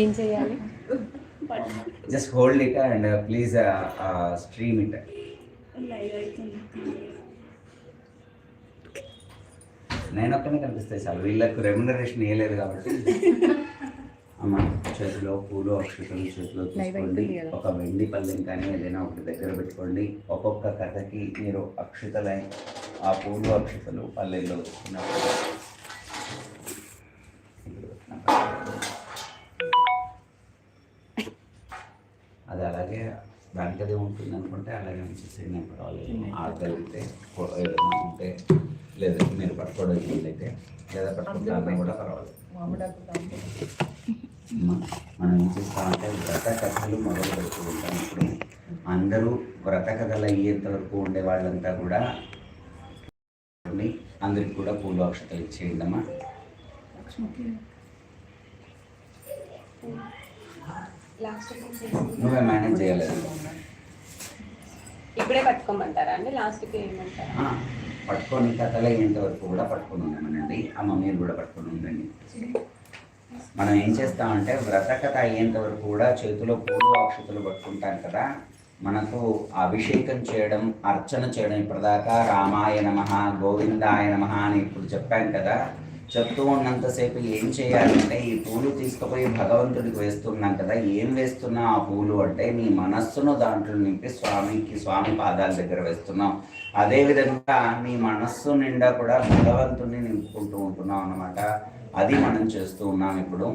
ఏం చేయాలి? Just hold it and please stream it నేను ఒక్కనే కనిపిస్తాయి చాలు. వీళ్ళకు రెమ్యునరేషన్ ఇవ్వలేదు కాబట్టి. అమ్మ చేతిలో పూలు అక్షతలు చేతిలో తీసుకోండి. ఒక వెండి పల్లెం కానీ ఏదైనా ఒకటి దగ్గర పెట్టుకోండి. ఒక్కొక్క కథకి మీరు అక్షతలై ఆ పూలు అక్షతలు పల్లెల్లో అది అలాగే దానికి అదే ఉంటుంది అనుకుంటే అలాగే ఉంచేసేయండి ఏం పర్వాలేదు. ఏదైనా ఉంటే లేదా మీరు పట్టుకోవడం అయితే లేదా పట్టుకుంటారని కూడా పర్వాలేదు. మనం ఏం చేస్తామంటే వ్రత కథలు మొదలు పెడుతూ ఉంటాం. ఇప్పుడు అందరూ వ్రత కథలు అయ్యేంత వరకు ఉండే వాళ్ళంతా కూడా అందరికి కూడా పూలు అక్షతలు ఇచ్చేయండి అమ్మా నువ్వే మేనేజ్ చేయలేదు. ఇప్పుడే పట్టుకోమంటారా అండి? లాస్ట్కి ఏమంటారా? ఆ, పట్టుకొని కథలు అయ్యేంత వరకు కూడా పట్టుకొని ఉన్నామనండి అమ్మ మీరు కూడా పట్టుకొని ఉండండి. మనం ఏం చేస్తామంటే వ్రత కథ అయ్యేంత వరకు కూడా చేతిలో పూలు అక్షతలు పట్టుకుంటాం కదా. మనకు అభిషేకం చేయడం అర్చన చేయడం ఇప్పటిదాకా రామాయ నమ గోవిందాయ నమ అని ఇప్పుడు చెప్పాం కదా. చెప్తూ ఉన్నంతసేపు ఏం చేయాలంటే ఈ పూలు తీసుకుపోయి భగవంతుడికి వేస్తున్నాం కదా ఏం వేస్తున్నా ఆ పూలు అంటే నీ మనస్సును దాంట్లో నింపి స్వామికి స్వామి పాదాల దగ్గర వేస్తున్నాం. అదేవిధంగా నీ మనస్సు నిండా కూడా భగవంతుడిని నింపుకుంటూ ఉంటున్నాం అనమాట అది మనం చేస్తూ ఉన్నాం ఇప్పుడు.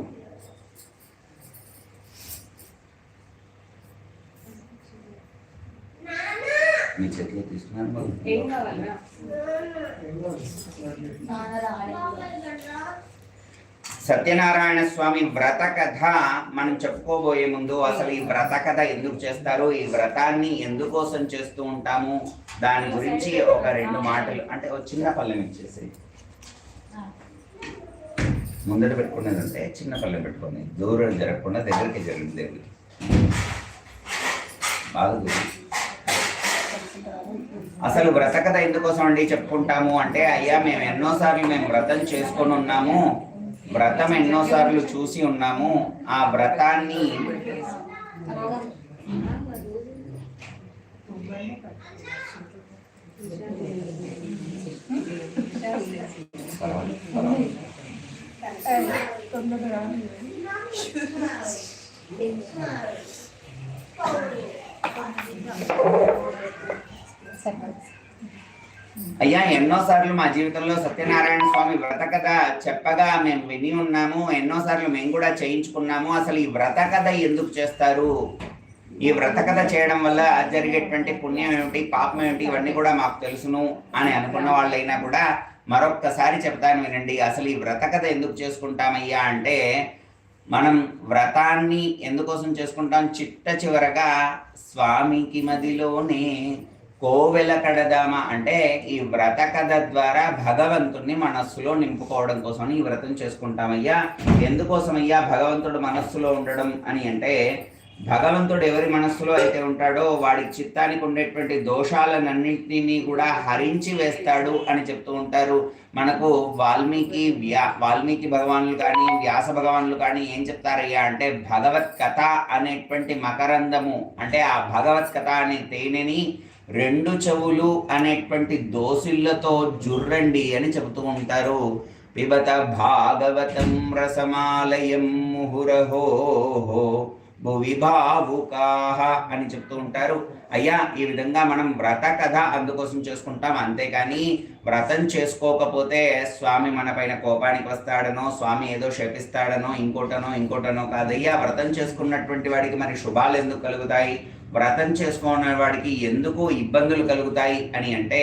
మీ చేతిలో తీసుకున్నాను. సత్యనారాయణ స్వామి వ్రత కథ మనం చెప్పుకోబోయే ముందు అసలు ఈ వ్రత కథ ఎందుకు చేస్తారు? ఈ వ్రతాన్ని ఎందుకోసం చేస్తూ ఉంటాము? దాని గురించి ఒక రెండు మాటలు అంటే ఒక చిన్న పల్లెం ఇచ్చేసి. ముందట పెట్టుకున్నదంటే చిన్న పల్లెం పెట్టుకొని దూరం జరగకుండా దగ్గరికి జరిగింది దేవుడికి. బాగా. అసలు వ్రతకత ఎందుకోసం అండి చెప్పుకుంటాము? అంటే అయ్యా మేము ఎన్నోసార్లు మేము వ్రతం చేసుకొని ఉన్నాము. వ్రతం ఎన్నోసార్లు చూసి ఉన్నాము. ఆ వ్రతాన్ని అయ్యా ఎన్నోసార్లు మా జీవితంలో సత్యనారాయణ స్వామి వ్రత కథ చెప్పగా మేము విని ఉన్నాము ఎన్నోసార్లు మేము కూడా చేయించుకున్నాము. అసలు ఈ వ్రత కథ ఎందుకు చేస్తారు? ఈ వ్రత కథ చేయడం వల్ల జరిగేటువంటి పుణ్యం ఏమిటి పాపం ఏమిటి ఇవన్నీ కూడా మాకు తెలుసును అని అనుకున్న వాళ్ళైనా కూడా మరొక్కసారి చెప్తాను వినండి. అసలు ఈ వ్రత కథ ఎందుకు చేసుకుంటామయ్యా అంటే మనం వ్రతాన్ని ఎందుకోసం చేసుకుంటాం? చిట్ట చివరగా స్వామికి మదిలోనే కోవెల కడదామ అంటే ఈ వ్రత కథ ద్వారా భగవంతుణ్ణి మనస్సులో నింపుకోవడం కోసం ఈ వ్రతం చేసుకుంటామయ్యా. ఎందుకోసమయ్యా భగవంతుడు మనస్సులో ఉండడం అని అంటే భగవంతుడు ఎవరి మనస్సులో అయితే ఉంటాడో వాడి చిత్తానికి ఉండేటువంటి దోషాలన్నింటినీ కూడా హరించి వేస్తాడు అని చెప్తూ ఉంటారు. మనకు వాల్మీకి వ్యా వాల్మీకి భగవానులు కానీ వ్యాస భగవానులు కానీ ఏం చెప్తారయ్యా అంటే భగవత్ కథ అనేటువంటి మకరందము అంటే ఆ భగవత్ కథ అనే తేనెని రెండు చెవులు అనేటువంటి దోసిళ్ళతో జుర్రండి అని చెబుతూ ఉంటారు. పిబత భాగవతం రసమాలయం ముహురహో భువి భావుకాహ అని చెప్తూ ఉంటారు. అయ్యా ఈ విధంగా మనం వ్రత కథ అందుకోసం చేసుకుంటాం. అంతేకాని వ్రతం చేసుకోకపోతే స్వామి మన పైన కోపానికి వస్తాడనో స్వామి ఏదో శపిస్తాడనో ఇంకోటనో ఇంకోటనో కాదయ్యా వ్రతం చేసుకున్నటువంటి వాడికి మరి శుభాలు ఎందుకు కలుగుతాయి? వ్రతం చేసుకున్న వాడికి ఎందుకు ఇబ్బందులు కలుగుతాయి అని అంటే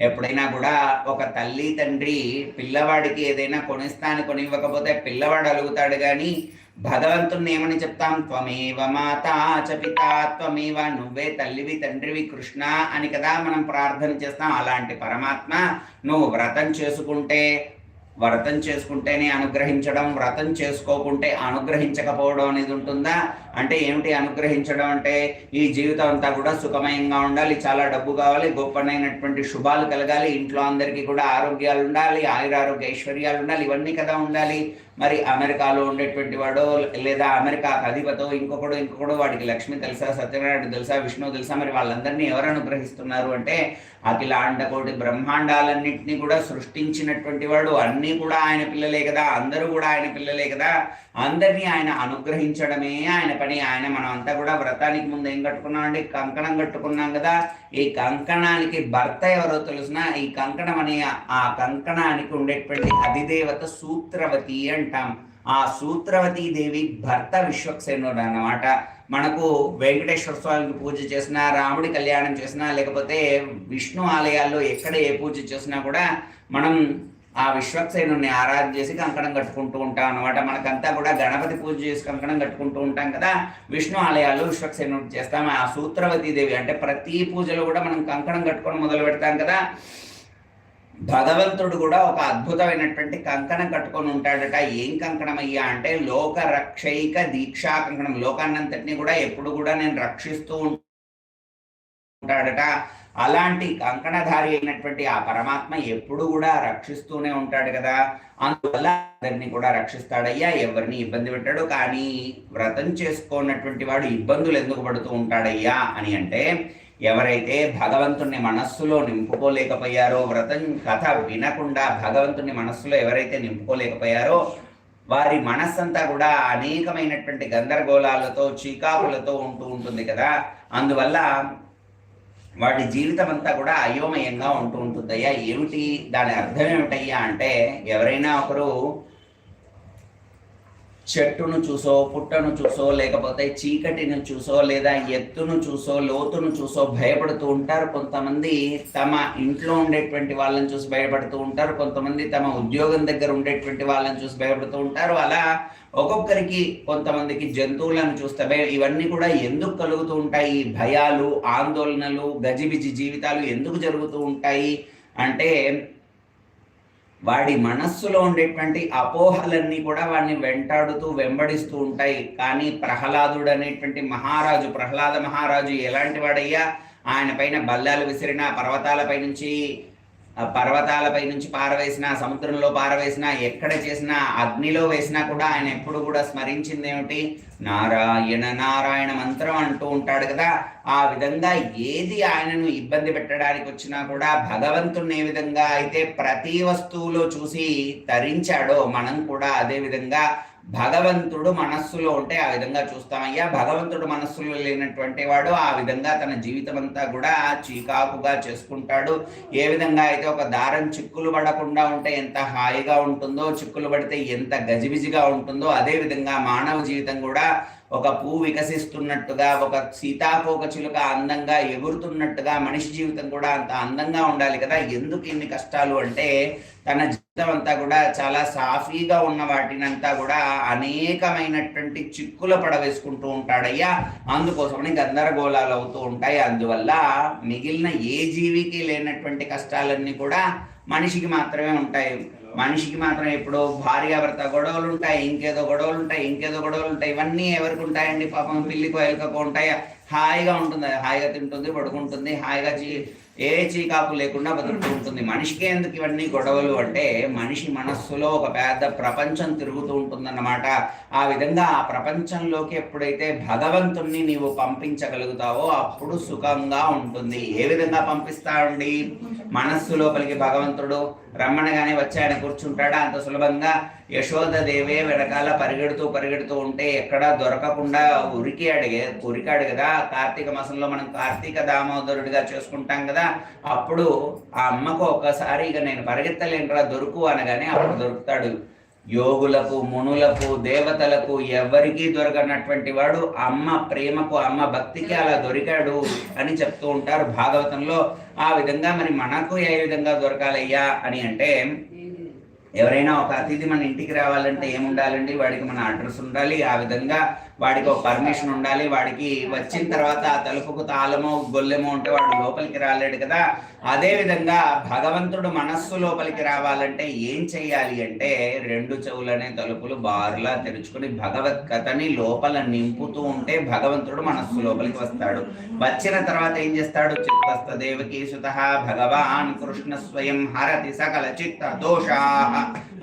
ఎప్పుడైనా కూడా ఒక తల్లి తండ్రి పిల్లవాడికి ఏదైనా కొనిస్తాను కొనివ్వకపోతే పిల్లవాడు అలుగుతాడు కానీ భగవంతుణ్ణి ఏమని చెప్తాం? త్వమేవ మాత చ త్వమేవ నువ్వే తల్లివి తండ్రివి కృష్ణ అని కదా మనం ప్రార్థన చేస్తాం. అలాంటి పరమాత్మ నువ్వు వ్రతం చేసుకుంటే వ్రతం చేసుకుంటేనే అనుగ్రహించడం వ్రతం చేసుకోకుంటే అనుగ్రహించకపోవడం అనేది ఉంటుందా? అంటే ఏమిటి అనుగ్రహించడం అంటే ఈ జీవితం అంతా కూడా సుఖమయంగా ఉండాలి చాలా డబ్బు కావాలి గొప్పనైనటువంటి శుభాలు కలగాలి ఇంట్లో అందరికీ కూడా ఆరోగ్యాలు ఉండాలి ఆయురారోగ్య ఐశ్వర్యాలు ఉండాలి ఇవన్నీ కదా ఉండాలి. మరి అమెరికాలో ఉండేటువంటి వాడు లేదా అమెరికా అధిపతో ఇంకొకడు ఇంకొకడు వాడికి లక్ష్మి తెలుసా సత్యనారాయణ తెలుసా విష్ణు తెలుసా మరి వాళ్ళందరినీ ఎవరు అనుగ్రహిస్తున్నారు అంటే అఖిలాండకోటి బ్రహ్మాండాలన్నింటినీ కూడా సృష్టించినటువంటి వాడు అన్నీ కూడా ఆయన పిల్లలే కదా అందరూ కూడా ఆయన పిల్లలే కదా. అందరినీ ఆయన అనుగ్రహించడమే ఆయన పని. ఆయన మనం అంతా కూడా వ్రతానికి ముందు ఏం కట్టుకున్నాం అంటే కంకణం కట్టుకున్నాం కదా. ఈ కంకణానికి భర్త ఎవరో తెలుసిన? ఈ కంకణం అనే ఆ కంకణానికి ఉండేటువంటి అధిదేవత సూత్రవతి అంటాం. ఆ సూత్రవతి దేవి భర్త విశ్వక్సేనుడు అన్నమాట. మనకు వెంకటేశ్వర స్వామికి పూజ చేసినా రాముడి కళ్యాణం చేసినా లేకపోతే విష్ణు ఆలయాల్లో ఎక్కడ ఏ పూజ చేసినా కూడా మనం ఆ విశ్వక్సేనుని ఆరాధన చేసి కంకణం కట్టుకుంటూ ఉంటాం అనమాట మనకంతా కూడా గణపతి పూజ చేసి కంకణం కట్టుకుంటూ ఉంటాం కదా. విష్ణు ఆలయాలు విశ్వక్సేను చేస్తాం. ఆ సూత్రవతి దేవి అంటే ప్రతి పూజలో కూడా మనం కంకణం కట్టుకొని మొదలు పెడతాం కదా. భగవంతుడు కూడా ఒక అద్భుతమైనటువంటి కంకణం కట్టుకొని ఉంటాడట. ఏం కంకణం అయ్యా అంటే లోక రక్షైక దీక్షా కంకణం. లోకాన్నంతటిని కూడా ఎప్పుడు కూడా నేను రక్షిస్తూ ఉంటాడట. అలాంటి కంకణధారి అయినటువంటి ఆ పరమాత్మ ఎప్పుడు కూడా రక్షిస్తూనే ఉంటాడు కదా. అందువల్ల అందరినీ కూడా రక్షిస్తాడయ్యా ఎవరిని ఇబ్బంది పెట్టాడు కానీ వ్రతం చేసుకోనటువంటి వాడు ఇబ్బందులు ఎందుకు పడుతూ ఉంటాడయ్యా అని అంటే ఎవరైతే భగవంతుణ్ణి మనస్సులో నింపుకోలేకపోయారో వ్రతం కథ వినకుండా భగవంతుని మనస్సులో ఎవరైతే నింపుకోలేకపోయారో వారి మనస్సంతా కూడా అనేకమైనటువంటి గందరగోళాలతో చీకాకులతో ఉంటూ ఉంటుంది కదా. అందువల్ల వాటి జీవితం అంతా కూడా అయోమయంగా ఉంటూ ఉంటుందయ్యా. ఏమిటి? దాని అర్థం ఏమిటయ్యా అంటే ఎవరైనా ఒకరు చెట్టును చూసో పుట్టను చూసో లేకపోతే చీకటిని చూసో లేదా ఎత్తును చూసో లోతును చూసో భయపడుతూ ఉంటారు కొంతమంది. తమ ఇంట్లో ఉండేటువంటి వాళ్ళని చూసి భయపడుతూ ఉంటారు. కొంతమంది తమ ఉద్యోగం దగ్గర ఉండేటువంటి వాళ్ళని చూసి భయపడుతూ ఉంటారు. అలా ఒక్కొక్కరికి కొంతమందికి జంతువులను చూస్తే భయం. ఇవన్నీ కూడా ఎందుకు కలుగుతూ ఉంటాయి? భయాలు ఆందోళనలు గజిబిజి జీవితాలు ఎందుకు జరుగుతూ ఉంటాయి? అంటే వాడి మనస్సులో ఉండేటువంటి అపోహలన్నీ కూడా వాడిని వెంటాడుతూ వెంబడిస్తూ ఉంటాయి. కానీ ప్రహ్లాదుడు అనేటువంటి మహారాజు ప్రహ్లాద మహారాజు ఎలాంటి వాడయ్యా? ఆయన పైన బల్లాలు విసిరిన పర్వతాలపై నుంచి పర్వతాలపై నుంచి పారవేసినా సముద్రంలో పారవేసినా ఎక్కడ చేసినా అగ్నిలో వేసినా కూడా ఆయన ఎప్పుడు కూడా స్మరించింది ఏమిటి నారాయణ నారాయణ మంత్రం అంటూ ఉంటాడు కదా. ఆ విధంగా ఏది ఆయనను ఇబ్బంది పెట్టడానికి వచ్చినా కూడా భగవంతుని ఏ విధంగా అయితే ప్రతి వస్తువులో చూసి తరించాడో మనం కూడా అదే విధంగా భగవంతుడు మనస్సులో ఉంటే ఆ విధంగా చూస్తామయ్యా. భగవంతుడు మనస్సులో లేనటువంటి వాడు ఆ విధంగా తన జీవితం అంతా కూడా చీకాకుగా చేసుకుంటాడు. ఏ విధంగా అయితే ఒక దారం చిక్కులు పడకుండా ఉంటే ఎంత హాయిగా ఉంటుందో చిక్కులు పడితే ఎంత గజిబిజిగా ఉంటుందో అదే విధంగా మానవ జీవితం కూడా ఒక పువ్వు వికసిస్తున్నట్టుగా ఒక సీతాకోక చిలుక అందంగా ఎగురుతున్నట్టుగా మనిషి జీవితం కూడా అంత అందంగా ఉండాలి కదా. ఎందుకు ఇన్ని కష్టాలు అంటే తన జీవితం అంతా కూడా చాలా సాఫీగా ఉన్న వాటినంతా కూడా అనేకమైనటువంటి చిక్కుల పడవేసుకుంటూ ఉంటాడయ్యా అందుకోసమని గందరగోళాలు అవుతూ ఉంటాయి. అందువల్ల మిగిలిన ఏ జీవికి లేనటువంటి కష్టాలన్నీ కూడా మనిషికి మాత్రమే ఉంటాయి. మనిషికి మాత్రం ఇప్పుడు భార్యాభర్త గొడవలు ఉంటాయి ఇంకేదో గొడవలు ఉంటాయి ఇంకేదో గొడవలు ఉంటాయి ఇవన్నీ ఎవరికి ఉంటాయండి? పాపం పిల్లికి ఎలుకకు ఉంటాయి? హాయిగా ఉంటుంది హాయిగా తింటుంది పడుకుంటుంది హాయిగా ఏ చీకాకు లేకుండా బతుకుతూ ఉంటుంది. మనిషికి ఎందుకు ఇవన్నీ గొడవలు అంటే మనిషి మనస్సులో ఒక పెద్ద ప్రపంచం తిరుగుతూ ఉంటుందన్నమాట. ఆ విధంగా ఆ ప్రపంచంలోకి ఎప్పుడైతే భగవంతుణ్ణి నీవు పంపించగలుగుతావో అప్పుడు సుఖంగా ఉంటుంది. ఏ విధంగా పంపిస్తాడండి మనస్సు లోపలికి భగవంతుడు రమ్మనగానే వచ్చి ఆయన కూర్చుంటాడా? అంత సులభంగా యశోదదేవే వెనకాల పరిగెడుతూ పరిగెడుతూ ఉంటే ఎక్కడా దొరకకుండా ఉరికి అడిగే ఉరికాడు కదా కార్తీక మాసంలో మనం కార్తీక దామోదరుడిగా చేసుకుంటాం కదా అప్పుడు ఆ అమ్మకు ఒకసారి ఇక నేను పరిగెత్తలేనురా దొరుకు అనగానే అప్పుడు దొరుకుతాడు. యోగులకు మునులకు దేవతలకు ఎవరికీ దొరకనటువంటి వాడు అమ్మ ప్రేమకు అమ్మ భక్తికి అలా దొరికాడు అని చెప్తూ ఉంటారు భాగవతంలో. ఆ విధంగా మరి మనకు ఏ విధంగా దొరకాలయ్యా అని అంటే ఎవరైనా ఒక అతిథి మన ఇంటికి రావాలంటే ఏముండాలండి? వాడికి మన అడ్రస్ ఉండాలి. ఆ విధంగా వాడికి ఒక పర్మిషన్ ఉండాలి. వాడికి వచ్చిన తర్వాత ఆ తలుపుకు తాళమో గొల్లెమో ఉంటే వాడు లోపలికి రాలేడు కదా. అదే విధంగా భగవంతుడు మనస్సు లోపలికి రావాలంటే ఏం చెయ్యాలి అంటే రెండు చెవులనే తలుపులు బారులా తెరుచుకుని భగవత్ కథని లోపల నింపుతూ ఉంటే భగవంతుడు మనస్సు లోపలికి వస్తాడు. వచ్చిన తర్వాత ఏం చేస్తాడు? చిత్తస్థ దేవకీ సుత భగవాన్ కృష్ణ స్వయం హరతి సకల చిత్త దోషా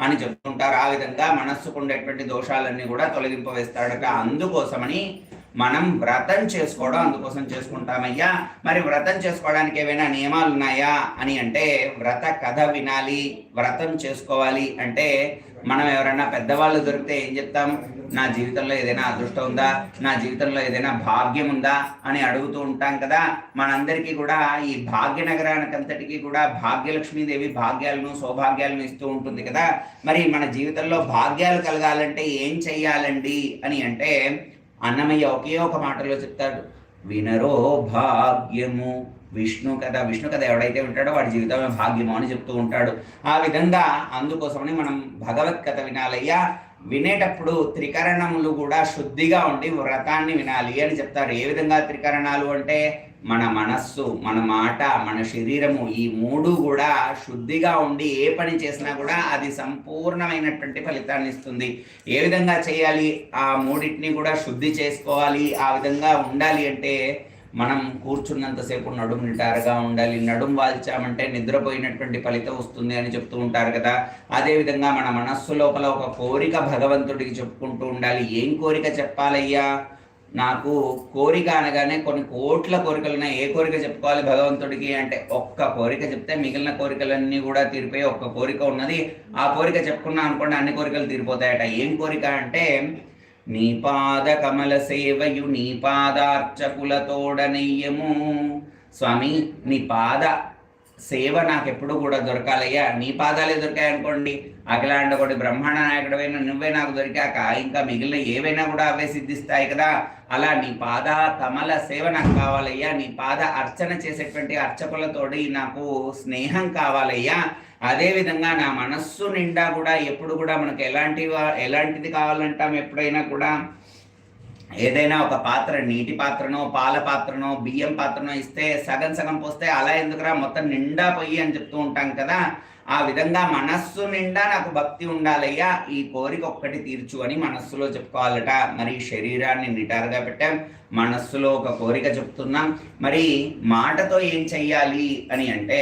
అని చెప్తుంటారు. ఆ విధంగా మనస్సుకు ఉండేటువంటి దోషాలన్నీ కూడా తొలగింపవేస్తాడట అందుకోసమని మనం వ్రతం చేసుకోవడం అందుకోసం చేసుకుంటామయ్యా. మరి వ్రతం చేసుకోవడానికి ఏమైనా నియమాలు ఉన్నాయా అని అంటే వ్రత కథ వినాలి వ్రతం చేసుకోవాలి అంటే మనం ఎవరైనా పెద్దవాళ్ళు దొరికితే ఏం చెప్తాం? నా జీవితంలో ఏదైనా అదృష్టం ఉందా? నా జీవితంలో ఏదైనా భాగ్యం ఉందా? అని అడుగుతూ ఉంటాం కదా. మనందరికీ కూడా ఈ భాగ్య నగరానికంతటికీ కూడా భాగ్యలక్ష్మీదేవి భాగ్యాలను సౌభాగ్యాలను ఇస్తూ ఉంటుంది కదా. మరి మన జీవితంలో భాగ్యాలు కలగాలంటే ఏం చెయ్యాలండి అని అంటే అన్నమయ్య ఒకే ఒక మాటలో చెప్తాడు. వినరో భాగ్యము విష్ణు కథ. విష్ణు కథ ఎవడైతే ఉంటాడో వాడి జీవితంలో భాగ్యము అని చెప్తూ ఉంటాడు. ఆ విధంగా అందుకోసమని మనం భగవత్ కథ వినాలయ్యా. వినేటప్పుడు త్రికరణములు కూడా శుద్ధిగా ఉండి వ్రతాన్ని వినాలి అని చెప్తారు. ఏ విధంగా త్రికరణాలు అంటే మన మనస్సు మన మాట మన శరీరము ఈ మూడు కూడా శుద్ధిగా ఉండి ఏ పని చేసినా కూడా అది సంపూర్ణమైనటువంటి ఫలితాన్ని ఇస్తుంది. ఏ విధంగా చేయాలి? ఆ మూడింటిని కూడా శుద్ధి చేసుకోవాలి. ఆ విధంగా ఉండాలి అంటే మనం కూర్చున్నంతసేపు నడుము నిటారుగా ఉండాలి. నడుము వాల్చామంటే నిద్రపోయినటువంటి ఫలితం వస్తుంది అని చెప్తూ ఉంటారు కదా. అదేవిధంగా మన మనస్సు లోపల ఒక కోరిక భగవంతుడికి చెప్పుకుంటూ ఉండాలి. ఏం కోరిక చెప్పాలయ్యా? నాకు కోరిక అనగానే కొన్ని కోట్ల కోరికలు ఏ కోరిక చెప్పుకోవాలి భగవంతుడికి అంటే ఒక్క కోరిక చెప్తే మిగిలిన కోరికలన్నీ కూడా తీరిపోయి ఒక్క కోరిక ఉన్నది. ఆ కోరిక చెప్పుకున్నా అనుకోండి అన్ని కోరికలు తీరిపోతాయట. ఏం కోరిక అంటే నీ పాద కమల సేవయు నీ పాదార్చకులతోడనెయ్యము స్వామి నీ పాద సేవ నాకు ఎప్పుడు కూడా దొరకాలయ్యా. నీ పాదాలే దొరికాయి అనుకోండి అఖిలాండ ఒకటి బ్రహ్మాండ నాయకుడవైనా నువ్వే నాకు దొరికాక ఇంకా మిగిలిన ఏవైనా కూడా అవే సిద్ధిస్తాయి కదా. అలా నీ పాద కమల సేవ నాకు కావాలయ్యా. నీ పాద అర్చన చేసేటువంటి అర్చకులతోటి నాకు స్నేహం కావాలయ్యా. అదే విధంగా నా మనస్సు నిండా కూడా ఎప్పుడు కూడా మనకు ఎలాంటి ఎలాంటిది కావాలంటాం ఎప్పుడైనా కూడా ఏదైనా ఒక పాత్ర నీటి పాత్రనో పాల పాత్రనో బియ్యం పాత్రనో ఇస్తే సగం సగం పోస్తే అలా ఎందుకురా మొత్తం నిండా పొయ్యి అని చెప్తూ ఉంటాం కదా. ఆ విధంగా మనస్సు నిండా నాకు భక్తి ఉండాలయ్యా. ఈ కోరిక ఒక్కటి తీర్చు అని మనస్సులో చెప్పుకోవాలట. మరి శరీరాన్ని నిటారుగా పెట్టాం. మనస్సులో ఒక కోరిక చెప్తున్నాం. మరి మాటతో ఏం చెయ్యాలి అని అంటే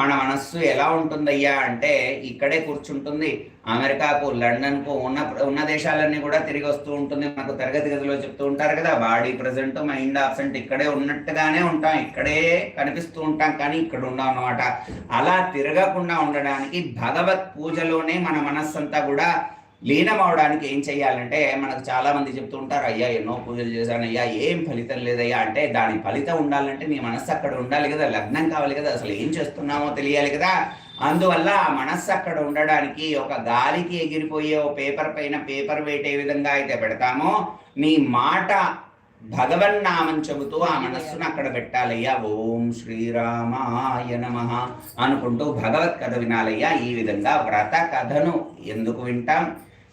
మన మనస్సు ఎలా ఉంటుందయ్యా అంటే ఇక్కడే కూర్చుంటుంది. అమెరికాకు లండన్కు ఉన్న ఉన్న దేశాలన్నీ కూడా తిరిగి వస్తూ ఉంటుంది. మనకు తరగతి గదిలో చెప్తూ ఉంటారు కదా బాడీ ప్రజెంట్ మైండ్ ఆబ్సెంట్ ఇక్కడే ఉన్నట్టుగానే ఉంటాం. ఇక్కడే కనిపిస్తూ ఉంటాం కానీ ఇక్కడ ఉన్నాం అన్నమాట అలా తిరగకుండా ఉండడానికి భగవత్ పూజలోనే మన మనస్సంతా కూడా లీనం అవడానికి ఏం చేయాలంటే మనకు చాలా మంది చెప్తూ ఉంటారు అయ్యా ఎన్నో పూజలు చేశానయ్యా ఏం ఫలితం లేదయ్యా. అంటే దాని ఫలితం ఉండాలంటే నీ మనస్సు అక్కడ ఉండాలి కదా లగ్నం కావాలి కదా అసలు ఏం చేస్తున్నామో తెలియాలి కదా. అందువల్ల ఆ మనస్సు అక్కడ ఉండడానికి ఒక గాలికి ఎగిరిపోయే ఓ పేపర్ పైన పేపర్ వెయిట్ ఏ విధంగా అయితే పెడతామో నీ మాట భగవన్నామం చెబుతూ ఆ మనస్సును అక్కడ పెట్టాలయ్యా. ఓం శ్రీరామాయ నమ అనుకుంటూ భగవత్ కథ వినాలయ్యా. ఈ విధంగా వ్రత కథను ఎందుకు వింటాం?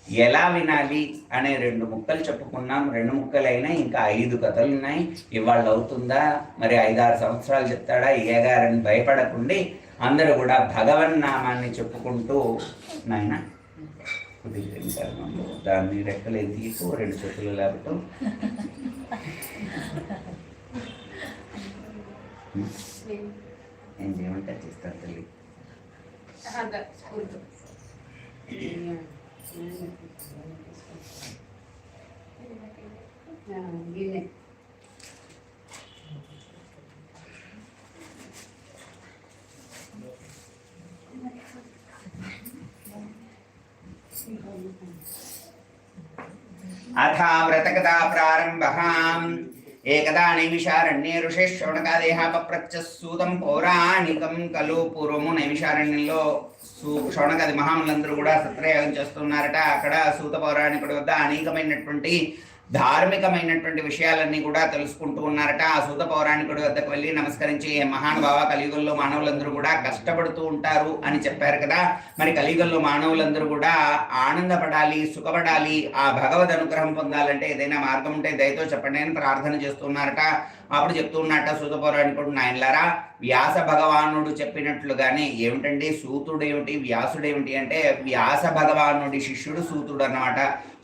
ఎలా వినాలి అనే రెండు ముక్కలు చెప్పుకున్నాం. రెండు ముక్కలైనా ఇంకా ఐదు కథలు ఉన్నాయి. ఇవాళ అవుతుందా? మరి ఐదారు సంవత్సరాలు చెప్తాడా? ఏ గారని భయపడకుండి అందరూ కూడా భగవన్ నామాన్ని చెప్పుకుంటూ నాయన దాన్ని రెక్కలు తీసి రెండు చేతులు లేకపోతే ఏం చేయమంటే చేస్తారు తల్లి. अथ मृतकता प्रारंभ ఏకదా నైమిషారణ్యే ఋషి శ్రవణకాదేహ పప్రచ్చ సూతం పౌరాణికం కలు పూర్వము నైమిషారణ్యంలో సూ శౌనకాది మహాములందరూ కూడా సత్రయాగం చేస్తున్నారట. అక్కడ సూత పౌరాణికుడి వద్ద అనేకమైనటువంటి ధార్మికమైనటువంటి విషయాలన్నీ కూడా తెలుసుకుంటూ ఉన్నారట. ఆ సూత పౌరాణికుడి వద్దకు వెళ్ళి నమస్కరించి "ఏ మహానుభావ కలియుగంలో మానవులందరూ కూడా కష్టపడుతూ ఉంటారు అని చెప్పారు కదా. మరి కలియుగంలో మానవులందరూ కూడా ఆనందపడాలి సుఖపడాలి ఆ భగవద్ అనుగ్రహం పొందాలంటే ఏదైనా మార్గం ఉంటే దయతో చెప్పండి అని ప్రార్థన చేస్తున్నారట అప్పుడు చెప్తూ ఉన్నట్ట సూత పౌరాణికుడు నాయనలారా వ్యాస భగవానుడు చెప్పినట్లుగానే ఏమిటండి? సూతుడు ఏమిటి వ్యాసుడు ఏమిటి అంటే వ్యాస భగవానుడి శిష్యుడు సూతుడు అనమాట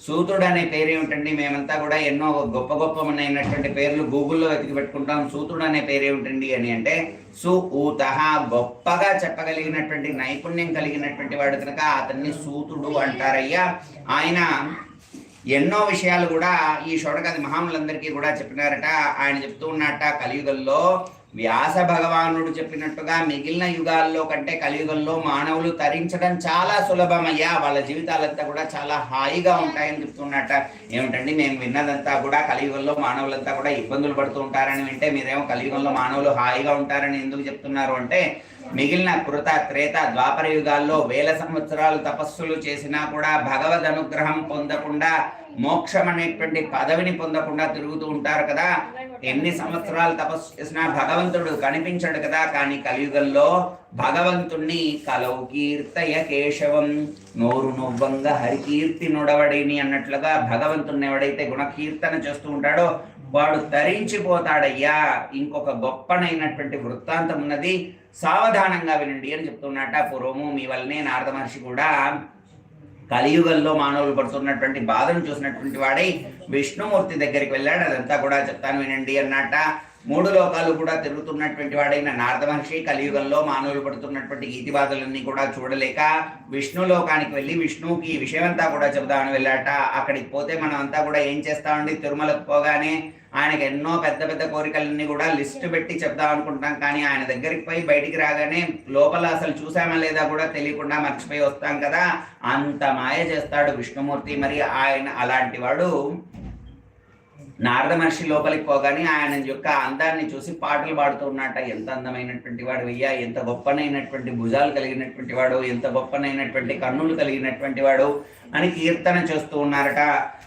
సూతుడు అనే పేరు ఏమిటండి మేమంతా కూడా ఎన్నో గొప్ప గొప్పమైనటువంటి పేర్లు గూగుల్లో వెతికి పెట్టుకుంటాం. సూతుడు అనే పేరు ఏమిటండి అని అంటే సు ఊత గొప్పగా చెప్పగలిగినటువంటి నైపుణ్యం కలిగినటువంటి వాడు కనుక అతన్ని సూతుడు అంటారయ్యా. ఆయన ఎన్నో విషయాలు కూడా ఈ షోడగది మహాములందరికీ కూడా చెప్పినారట. ఆయన చెప్తూ ఉన్నట్ట కలియుగంలో వ్యాస భగవానుడు చెప్పినట్టుగా మిగిలిన యుగాల్లో కంటే కలియుగంలో మానవులు తరించడం చాలా సులభమయ్యా. వాళ్ళ జీవితాలంతా కూడా చాలా హాయిగా ఉంటాయని చెప్తున్నట్ట ఏమిటండి మేము విన్నదంతా కూడా కలియుగంలో మానవులంతా కూడా ఇబ్బందులు పడుతూ ఉంటారని వింటే మీరేమో కలియుగంలో మానవులు హాయిగా ఉంటారని ఎందుకు చెప్తున్నారు అంటే మిగిలిన కృత త్రేత ద్వాపర యుగాల్లో వేల సంవత్సరాలు తపస్సులు చేసినా కూడా భగవద్ అనుగ్రహం పొందకుండా మోక్షం అనేటువంటి పదవిని పొందకుండా తిరుగుతూ ఉంటారు కదా. ఎన్ని సంవత్సరాలు తపస్సు చేసినా భగవంతుడు కనిపించడు కదా. కానీ కలియుగంలో భగవంతుణ్ణి కలవు కీర్తయ కేశవం నోరు నొవ్వంగ హరికీర్తి నొడవడిని అన్నట్లుగా భగవంతుణ్ణి ఎవడైతే గుణకీర్తన చేస్తూ ఉంటాడో వాడు తరించిపోతాడయ్యా. ఇంకొక గొప్పనైనటువంటి వృత్తాంతం ఉన్నది. సావధానంగా వినండి అని చెప్తున్నట్ట పూర్వము. మీ వల్లనే నారద మహర్షి కూడా కలియుగంలో మానవులు పడుతున్నటువంటి బాధను చూసినటువంటి వాడై విష్ణుమూర్తి దగ్గరికి వెళ్ళాడు. అదంతా కూడా చెప్తాను వినండి అన్నట్ట మూడు లోకాలు కూడా తిరుగుతున్నటువంటి వాడైన నారద మహర్షి కలియుగంలో మానవులు పడుతున్నటువంటి ఈతి బాధలన్నీ కూడా చూడలేక విష్ణు లోకానికి వెళ్ళి విష్ణువుకి ఈ విషయమంతా కూడా చెబుదామని వెళ్ళాట. అక్కడికి పోతే మనం అంతా కూడా ఏం చేస్తామండి? తిరుమలకు పోగానే ఆయనకు ఎన్నో పెద్ద పెద్ద కోరికలన్నీ కూడా లిస్ట్ పెట్టి చెప్దాం అనుకుంటాం కానీ ఆయన దగ్గరికి పోయి బయటికి రాగానే లోపల అసలు చూసామా లేదా కూడా తెలియకుండా మర్చిపోయి వస్తాం కదా. అంత మాయ చేస్తాడు విష్ణుమూర్తి. మరి ఆయన అలాంటి వాడు నారద మహర్షి లోపలికి పోగానే ఆయన యొక్క అందాన్ని చూసి పాటలు పాడుతూ ఉన్నట్ట ఎంత అందమైనటువంటి వాడు వెయ్యా ఎంత గొప్పనైనటువంటి భుజాలు కలిగినటువంటి వాడు ఎంత గొప్పనైనటువంటి కన్నులు కలిగినటువంటి వాడు అని కీర్తన చేస్తూ ఉన్నారట.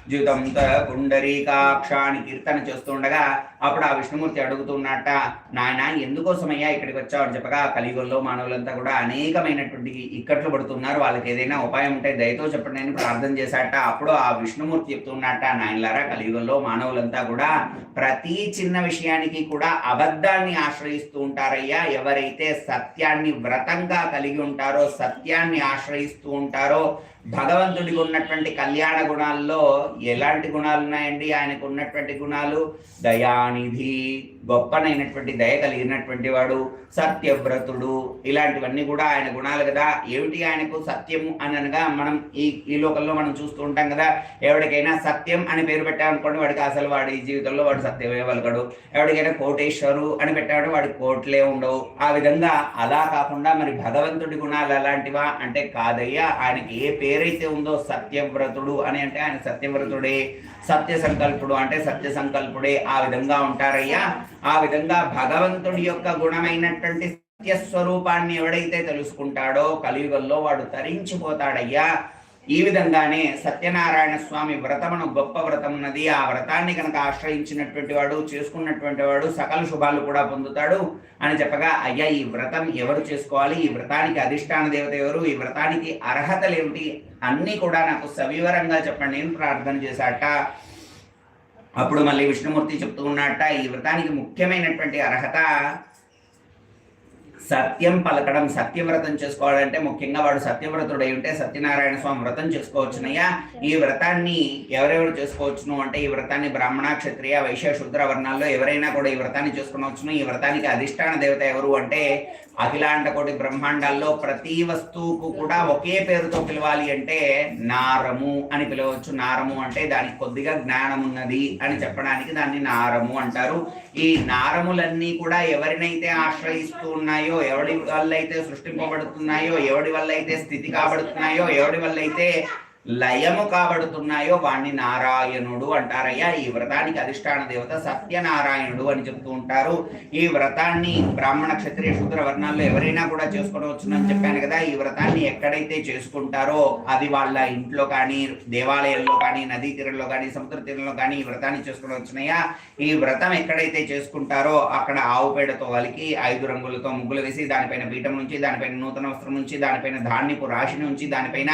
జీవితం కుండరీకాక్ష కీర్తన చేస్తుండగా అప్పుడు ఆ విష్ణుమూర్తి అడుగుతున్నట్ట నాయన ఎందుకోసమయ్యా ఇక్కడికి వచ్చావు? అని చెప్పగా కలియుగంలో మానవులంతా కూడా అనేకమైనటువంటి ఇక్కట్లు పడుతున్నారు. వాళ్ళకి ఏదైనా ఉపాయం ఉంటే దయతో చెప్పండి అని ప్రార్థన చేశాట. అప్పుడు ఆ విష్ణుమూర్తి చెప్తున్నట్ట నాయనలారా కలియుగంలో మానవులంతా కూడా ప్రతి చిన్న విషయానికి కూడా అబద్ధాన్ని ఆశ్రయిస్తూ ఉంటారయ్యా. ఎవరైతే సత్యాన్ని వ్రతంగా కలిగి ఉంటారో సత్యాన్ని ఆశ్రయిస్తూ ఉంటారో భగవంతుడికి ఉన్నటువంటి కళ్యాణ గుణాల్లో ఎలాంటి గుణాలు ఉన్నాయండి? ఆయనకు ఉన్నటువంటి గుణాలు దయానిధి గొప్పనైనటువంటి దయ కలిగినటువంటి వాడు సత్యవ్రతుడు ఇలాంటివన్నీ కూడా ఆయన గుణాలు కదా. ఏమిటి ఆయనకు సత్యము అని అనగా మనం ఈ ఈ లోకంలో మనం చూస్తూ ఉంటాం కదా. ఎవరికైనా సత్యం అని పేరు పెట్టామనుకోండి వాడికి అసలు వాడి జీవితంలో వాడు సత్యమే పలకడు. ఎవరికైనా కోటేశ్వరు అని పెట్టాడు వాడి కోట్లే ఉండవు. ఆ విధంగా అలా కాకుండా మరి భగవంతుడి గుణాలు అలాంటివా? అంటే కాదయ్యా ఆయనకి ఏ ఏదైతే ఉందో సత్యవ్రతుడు అని అంటే ఆయన సత్యవ్రతుడే సత్య సంకల్పుడు అంటే సత్య సంకల్పుడే ఆ విధంగా ఉంటారయ్యా. ఆ విధంగా భగవంతుడి యొక్క గుణమైనటువంటి సత్య స్వరూపాన్ని ఎవడైతే తెలుసుకుంటాడో కలియుగంలో వాడు తరించిపోతాడయ్యా. ఈ విధంగానే సత్యనారాయణ స్వామి వ్రతమును గొప్ప వ్రతం ఉన్నది. ఆ వ్రతాన్ని కనుక ఆశ్రయించినటువంటి వాడు చేసుకున్నటువంటి వాడు సకల శుభాలు కూడా పొందుతాడు అని చెప్పగా అయ్యా ఈ వ్రతం ఎవరు చేసుకోవాలి? ఈ వ్రతానికి అధిష్టాన దేవత ఎవరు? ఈ వ్రతానికి అర్హతలు ఏమిటి? అన్నీ కూడా నాకు సవివరంగా చెప్పండి. నేను ప్రార్థన చేశాట. అప్పుడు మళ్ళీ విష్ణుమూర్తి చెప్తూ ఉన్నట్ట ఈ వ్రతానికి ముఖ్యమైనటువంటి అర్హత సత్యం పలకడం సత్యవ్రతం చేసుకోవాలంటే ముఖ్యంగా వాడు సత్యవ్రతుడై ఉంటే సత్యనారాయణ స్వామి వ్రతం చేసుకోవచ్చునయ్యా. ఈ వ్రతాన్ని ఎవరెవరు చేసుకోవచ్చును అంటే ఈ వ్రతాన్ని బ్రాహ్మణ క్షత్రియ వైశ్య శూద్ర వర్ణాల్లో ఎవరైనా కూడా ఈ వ్రతాన్ని చేసుకునవచ్చును ఈ వ్రతానికి అధిష్టాన దేవత ఎవరు అంటే అఖిలాండ కోటి బ్రహ్మాండాల్లో ప్రతి వస్తువుకు కూడా ఒకే పేరుతో పిలవాలి అంటే నారము అని పిలవచ్చు. నారము అంటే దానికి కొద్దిగా జ్ఞానం ఉన్నది అని చెప్పడానికి దాన్ని నారము అంటారు. ఈ నారములన్నీ కూడా ఎవరినైతే ఆశ్రయిస్తూ ఉన్నాయో ఎవడి వల్ల అయితే సృష్టింపబడుతున్నాయో ఎవడి వల్ల అయితే స్థితి కాబడుతున్నాయో ఎవడి వల్ల అయితే లయము కాబడుతున్నాయో వాణ్ణి నారాయణుడు అంటారయ్యా. ఈ వ్రతానికి అధిష్టాన దేవత సత్యనారాయణుడు అని చెప్తూ ఉంటారు. ఈ వ్రతాన్ని బ్రాహ్మణ క్షత్రియ శూద్ర వర్ణాల్లో ఎవరైనా కూడా చేసుకోవచ్చునని చెప్పాను కదా. ఈ వ్రతాన్ని ఎక్కడైతే చేసుకుంటారో అది వాళ్ళ ఇంట్లో కానీ దేవాలయంలో కానీ నదీ తీరంలో కానీ సముద్ర తీరంలో కానీ ఈ వ్రతాన్ని చేసుకోవచ్చునయ్యా ఈ వ్రతం ఎక్కడైతే చేసుకుంటారో అక్కడ ఆవు పేడతో వలికి ఐదు రంగులతో ముగ్గులు వేసి దానిపైన పీఠం నుంచి దానిపైన నూతన వస్త్రం నుంచి దానిపైన ధాన్యపు రాశి నుంచి దానిపైన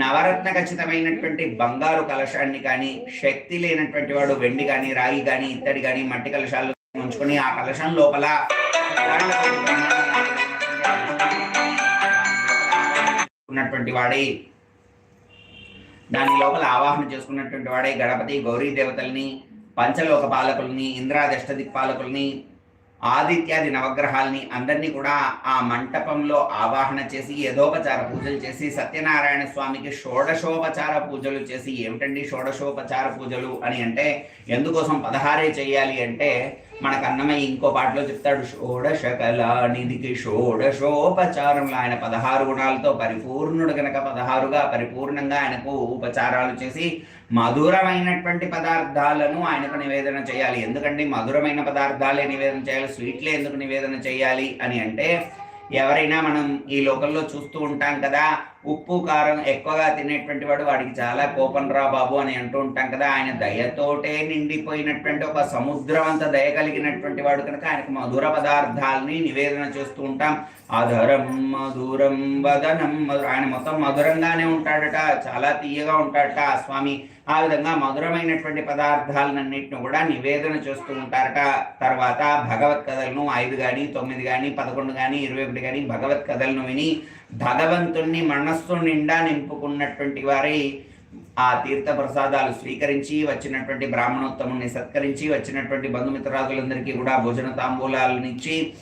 నవరత్న ఖచ్చితమైనటువంటి బంగారు కలశాన్ని కానీ శక్తి లేనటువంటి వాడు వెండి కానీ రాగి కానీ ఇత్తడి కానీ మట్టి కలశాలు ఉంచుకొని ఆ కలశం లోపల ఉన్నటువంటి వాడే. దాని లోపల ఆవాహన చేసుకున్నటువంటి వాడే గణపతి గౌరీ దేవతల్ని పంచలోక పాలకుల్ని ఇంద్రాదష్ట దిక్పాలకుల్ని ఆదిత్యాది నవగ్రహాల్ని అందరినీ కూడా ఆ మంటపంలో ఆవాహన చేసి యథోపచార పూజలు చేసి సత్యనారాయణ స్వామికి షోడశోపచార పూజలు చేసి ఏమిటండి షోడశోపచార పూజలు అని అంటే ఎందుకోసం పదహారే చేయాలి అంటే మనకు అన్నమయ్య ఇంకో పాటలో చెప్తాడు షోడశ కళానిధికి షోడశోపచారంలో ఆయన పదహారు గుణాలతో పరిపూర్ణుడు కనుక పదహారుగా పరిపూర్ణంగా ఆయనకు ఉపచారాలు చేసి మధురమైనటువంటి పదార్థాలను ఆయనకు నివేదన చేయాలి. ఎందుకంటే మధురమైన పదార్థాలే నివేదన చేయాలి స్వీట్లే ఎందుకు నివేదన చేయాలి అని అంటే ఎవరైనా మనం ఈ లోకల్లో చూస్తూ ఉంటాం కదా ఉప్పు కారం ఎక్కువగా తినేటువంటి వాడు వాడికి చాలా కోపం రా బాబు అని అంటూ ఉంటాం కదా. ఆయన దయతోటే నిండిపోయినటువంటి ఒక సముద్రం అంత దయ కలిగినటువంటి వాడు కనుక ఆయనకు మధుర పదార్థాలని నివేదన చేస్తూ ఉంటాం. అధరం మధురం వదనం ఆయన మొత్తం మధురంగానే ఉంటాడట చాలా తీయగా ఉంటాడట ఆ స్వామి. ఆ విధంగా మధురమైనటువంటి పదార్థాలన్నింటిని కూడా నివేదన చేస్తూ ఉంటారట. తర్వాత భగవత్ కథలను ఐదు కానీ తొమ్మిది కానీ పదకొండు కానీ ఇరవై ఒకటి కానీ భగవత్ కథలను విని భగవంతుణ్ణి మనస్సు నిండా నింపుకున్నటువంటి వారి ఆ తీర్థ ప్రసాదాలు స్వీకరించి వచ్చినటువంటి బ్రాహ్మణోత్తముని సత్కరించి వచ్చినటువంటి బంధుమిత్రాదులందరికీ కూడా భోజన తాంబూలాలను ఇచ్చి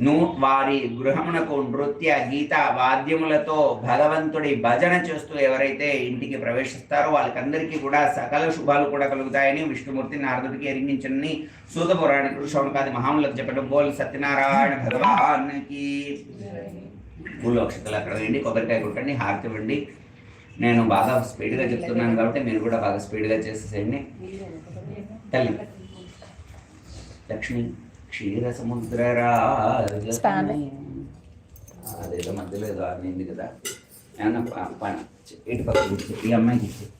ను వారి గృహమునకు నృత్య గీత వాద్యములతో భగవంతుడి భజన చేస్తూ ఎవరైతే ఇంటికి ప్రవేశిస్తారో వాళ్ళకందరికీ కూడా సకల శుభాలు కూడా కలుగుతాయని విష్ణుమూర్తి నారదుడికి ఎరిగించని సూత పురాణికుడు శౌనకాది మహాములకు చెప్పడం బోల్ సత్యనారాయణ భగవాన్కి. పూలు అక్షతలు అక్కడ వేయండి కొబ్బరికాయ కొట్టండి హారతి ఇవ్వండి. నేను బాగా స్పీడ్గా చెప్తున్నాను కాబట్టి మీరు కూడా బాగా స్పీడ్గా చేసేసేయండి. తల్లి. లక్ష్మి క్షీర సముద్ర అదేదో మధ్యలో ఏదో అనింది కదా. ఏమన్నా ఇటు పక్క. ఈ అమ్మాయికి ఇచ్చేయి.